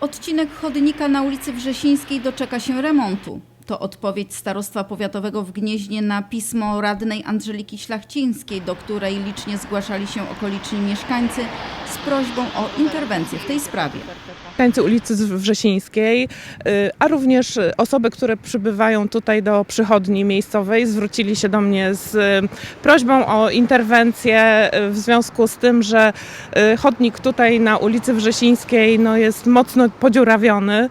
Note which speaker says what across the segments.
Speaker 1: Odcinek chodnika na ulicy Wrzesińskiej doczeka się remontu. To odpowiedź Starostwa Powiatowego w Gnieźnie na pismo radnej Angeliki Szlachcińskiej, do której licznie zgłaszali się okoliczni mieszkańcy z prośbą o interwencję w tej sprawie.
Speaker 2: mieszkańcy ulicy Wrzesińskiej, y, a również osoby, które przybywają tutaj do przychodni miejscowej, zwrócili się do mnie z y, prośbą o interwencję y, w związku z tym, że chodnik tutaj na ulicy Wrzesińskiej no, jest mocno podziurawiony.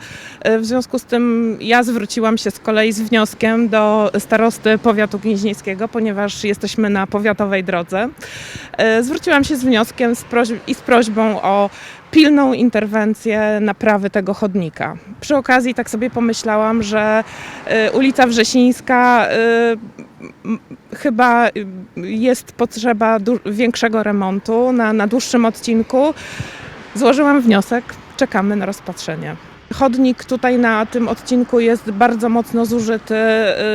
Speaker 2: W związku z tym ja zwróciłam się z kolei z wnioskiem do starosty powiatu gnieźnieńskiego, ponieważ jesteśmy na powiatowej drodze. Y, Zwróciłam się z wnioskiem i z prośbą o pilną interwencję naprawy tego chodnika. Przy okazji tak sobie pomyślałam, że y, ulica Wrzesińska m, chyba jest potrzeba większego remontu na, na dłuższym odcinku. Złożyłam wniosek, czekamy na rozpatrzenie. Chodnik tutaj na tym odcinku jest bardzo mocno zużyty,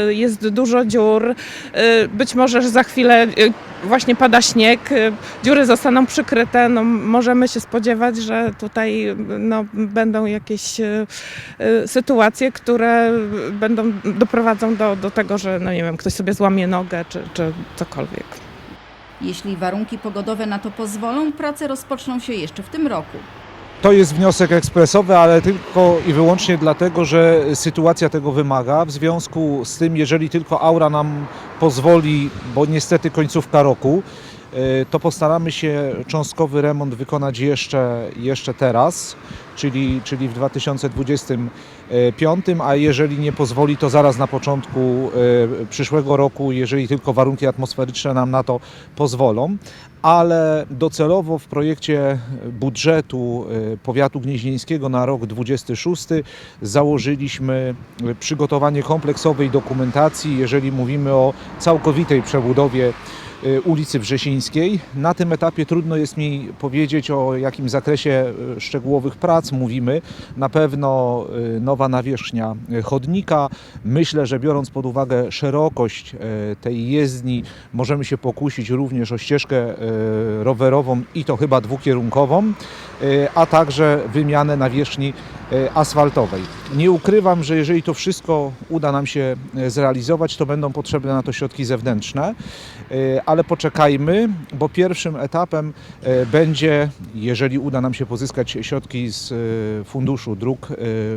Speaker 2: y, jest dużo dziur. y, Być może że za chwilę y, właśnie pada śnieg, dziury zostaną przykryte. No, możemy się spodziewać, że tutaj no, będą jakieś sytuacje, które będą doprowadzą do, do tego, że no, nie wiem, ktoś sobie złamie nogę czy, czy cokolwiek.
Speaker 1: Jeśli warunki pogodowe na to pozwolą, prace rozpoczną się jeszcze w tym roku.
Speaker 3: To jest wniosek ekspresowy, ale tylko i wyłącznie dlatego, że sytuacja tego wymaga. W związku z tym, jeżeli tylko aura nam pozwoli, bo niestety końcówka roku, to postaramy się cząstkowy remont wykonać jeszcze, jeszcze teraz, czyli, czyli w 2025, a jeżeli nie pozwoli, to zaraz na początku y, przyszłego roku, jeżeli tylko warunki atmosferyczne nam na to pozwolą. Ale docelowo w projekcie budżetu y, powiatu gnieźnieńskiego na rok 26 założyliśmy przygotowanie kompleksowej dokumentacji, jeżeli mówimy o całkowitej przebudowie ulicy Wrzesińskiej. Na tym etapie trudno jest mi powiedzieć o jakim zakresie y, szczegółowych prac mówimy. Na pewno y, nowa nawierzchnia y, chodnika. Myślę, że biorąc pod uwagę szerokość y, tej jezdni, możemy się pokusić również o ścieżkę y, rowerową i to chyba dwukierunkową, y, a także wymianę nawierzchni y, asfaltowej. Nie ukrywam, że jeżeli to wszystko uda nam się y, zrealizować, to będą potrzebne na to środki zewnętrzne, y, ale poczekajmy, bo pierwszym etapem będzie, jeżeli uda nam się pozyskać środki z Funduszu Dróg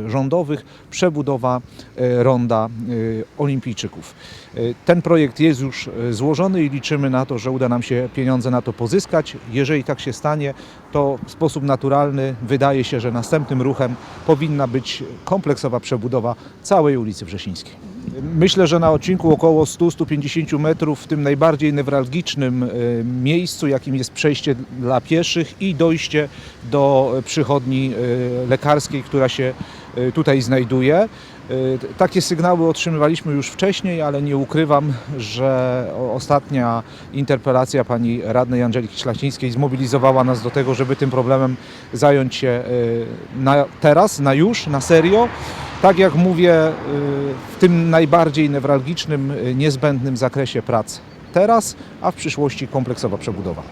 Speaker 3: Rządowych, przebudowa ronda olimpijczyków. Ten projekt jest już złożony i liczymy na to, że uda nam się pieniądze na to pozyskać. Jeżeli tak się stanie, to w sposób naturalny wydaje się, że następnym ruchem powinna być kompleksowa przebudowa całej ulicy Wrzesińskiej. Myślę, że na odcinku około 100-150 metrów w tym najbardziej newralgicznym y, miejscu, jakim jest przejście dla pieszych i dojście do przychodni y, lekarskiej, która się y, tutaj znajduje. Y, Takie sygnały otrzymywaliśmy już wcześniej, ale nie ukrywam, że ostatnia interpelacja pani radnej Angeliki Szlachcińskiej zmobilizowała nas do tego, żeby tym problemem zająć się y, na teraz, na już, na serio. Tak jak mówię, y, w tym najbardziej newralgicznym, niezbędnym zakresie prac teraz, a w przyszłości kompleksowa przebudowa.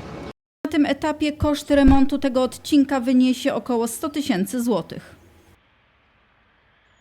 Speaker 1: Na tym etapie koszt remontu tego odcinka wyniesie około 100 tysięcy złotych.